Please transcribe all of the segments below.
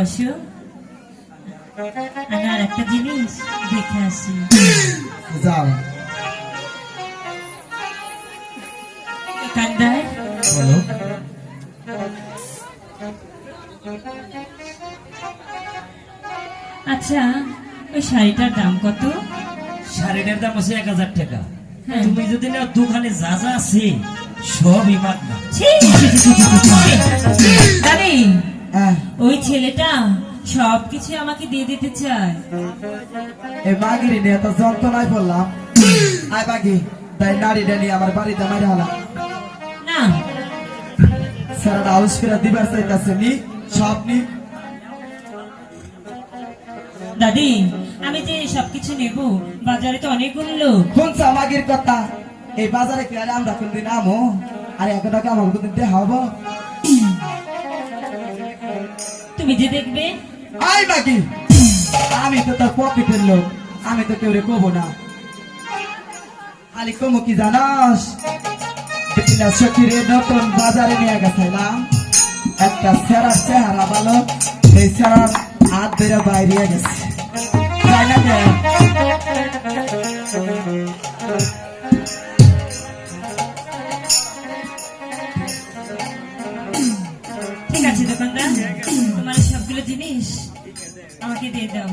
বসো আমি আর একটা জিনিস দেখে আসি যাও দোকানদার বলো আচ্ছা ওই শাড়িটার দাম কত? শাড়িটার দাম আছে এক হাজার টাকা। হ্যাঁ। তুমি যদি না দোকানে যা যা আছে সবই মাগনা ছি, হ্যাঁ। ওই ছেলেটা সবকিছু আমাকে দিয়ে দিতে চায়। নিয়ে তো যন্ত্রণায় পড়লাম। আয় বাগি তাই নারীটা নিয়ে আমার বাড়িতে মারি হলাম না। সারাটা আউস দিবার চাইতেছে নি সব নি। দাদি আমি যে সবকিছু নেব বাজারে তো অনেকগুলো লোক। শুনছ মাগির কথা? এই বাজারে কি আরে আমরা কোনদিন আমো? আর টাকা আমার কোনদিন দেওয়া যে দেখবে? আয় বাকি। আমি তো তোর পকেটের লোক, আমি তো কেউ রে কবো না। খালি কমো কি জানাস? সখিরে নতুন বাজারে নিয়ে গেছিলাম একটা সেরার চেহারা ভালো সেই সেরার হাত ধরে বাইরে গেছে। দোকানদার তোমার সবগুলো জিনিস আমাকে দিয়ে দাও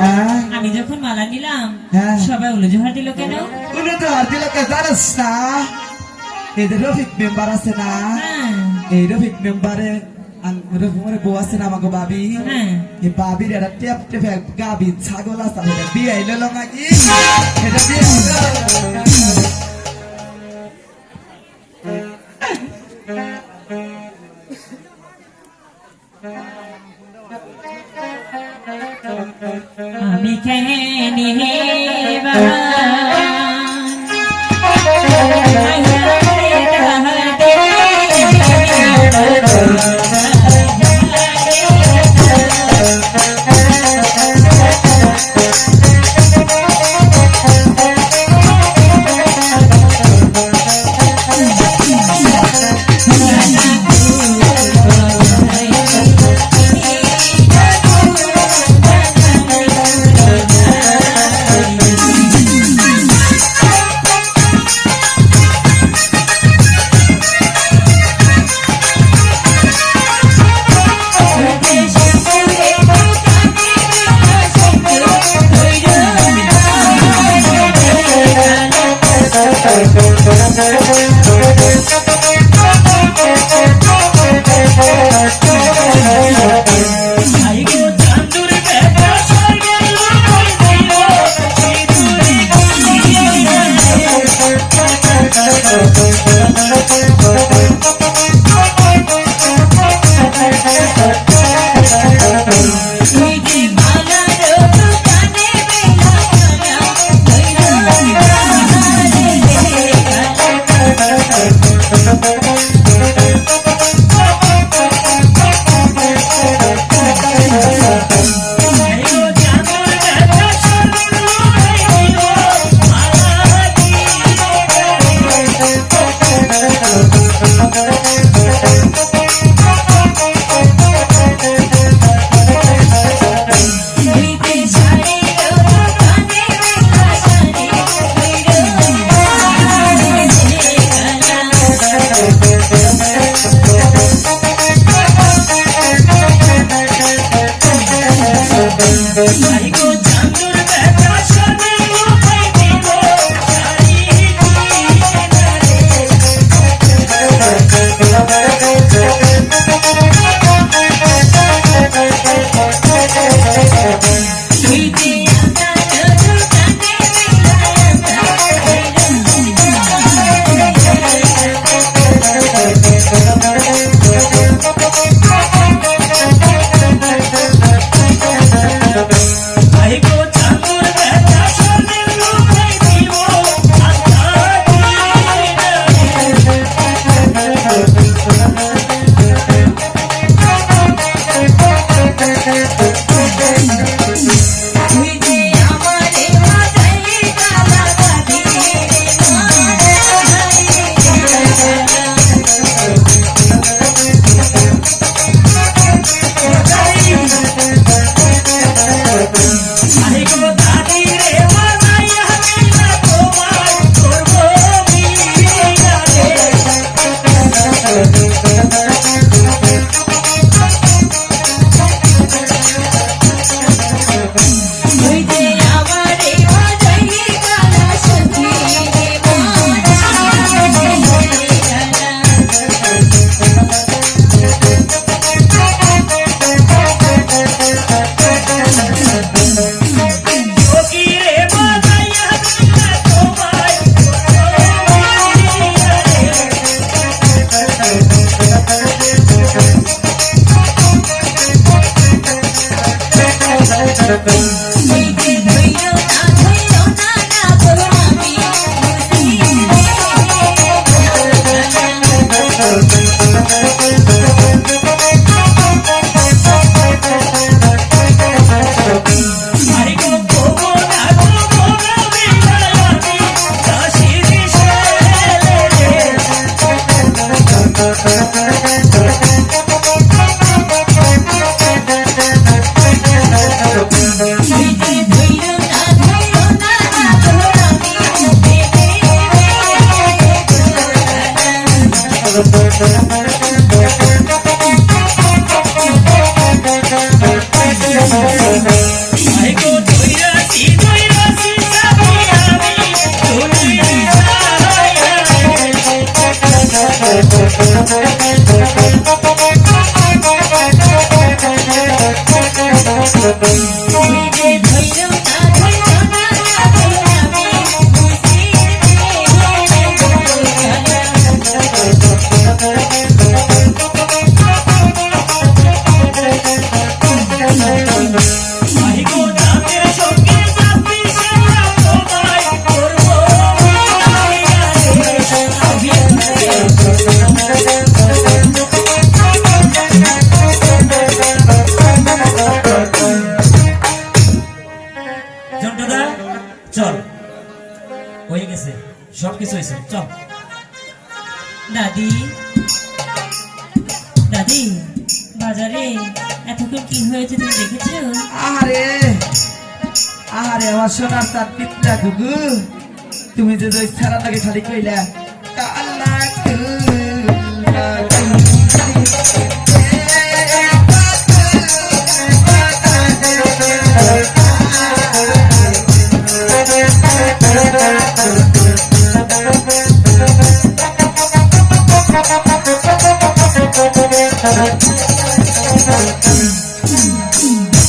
হ্যাঁ? আমি যখন মালা নিলাম হ্যাঁ। সবাই উলো জোহার দিল কেন তো আর দিলে কে জানিস না এই রফিক মেম্বার আছে না হ্যাঁ এই রফিক মেম্বারে বউ আছে না আমাকে বাবি? হ্যাঁ। এই বাবির একটা টেপ টেপে গাবি ছাগল আছে এটা বিয়ে আইলো নাকি? এটা বিয়ে আমি কেনে I go I go oh, Thank you. হয়ে গেছে হয়েছে চল। দাদি। দাদি, বাজারে এতক্ষণ কি হয়েছে তুমি দেখেছ? আরে আরে আমার সোনার তার পিতা তুমি যে ছাড়া তাকে খালি কইলা।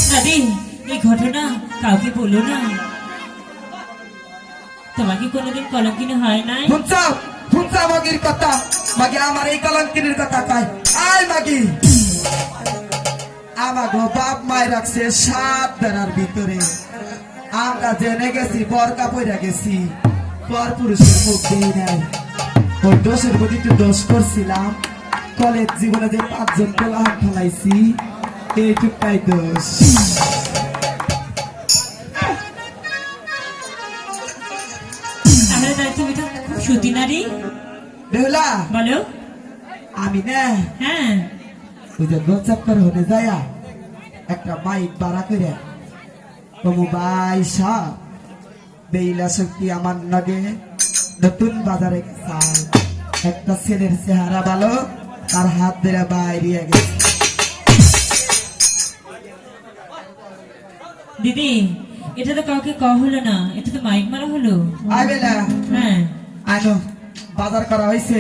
দাদি এই ঘটনা কাউকে বলো না। তোমাকে কোনোদিন কলঙ্কিনী হয় নাই? শুনছা শুনছা মাগির কথা। মাগি, আমার এই কলঙ্কিনীর কথা কয়। আয় মাগি। আমার বাপ মায় রাখছে সাত বেড়ার ভিতরে। আমরা জেনে গেছি, বরকা পইরা গেছি। পর পুরুষের মুখ দেই নাই। ওই দোষের প্রতি একটু দোষ করছিলাম। কলেজ জীবনে যে পাঁচজন কোলাহান দোষ। বেহুলা বলো। আমি না। হ্যাঁ। ওই যে গোচাপ্পর হলে যায়া একটা বাইক ভাড়া করে ভাই সাহ বেইলা শক্তি আমার নগে নতুন বাজারে একটা ছেলের চেহারা ভালো। তার হাত ধরে বাইরে গেছে। দিদি এটা তো কাউকে ক হলো না এটা তো মাইক মারা হলো। আয় বেলা। হ্যাঁ। আনো বাজার করা হয়েছে।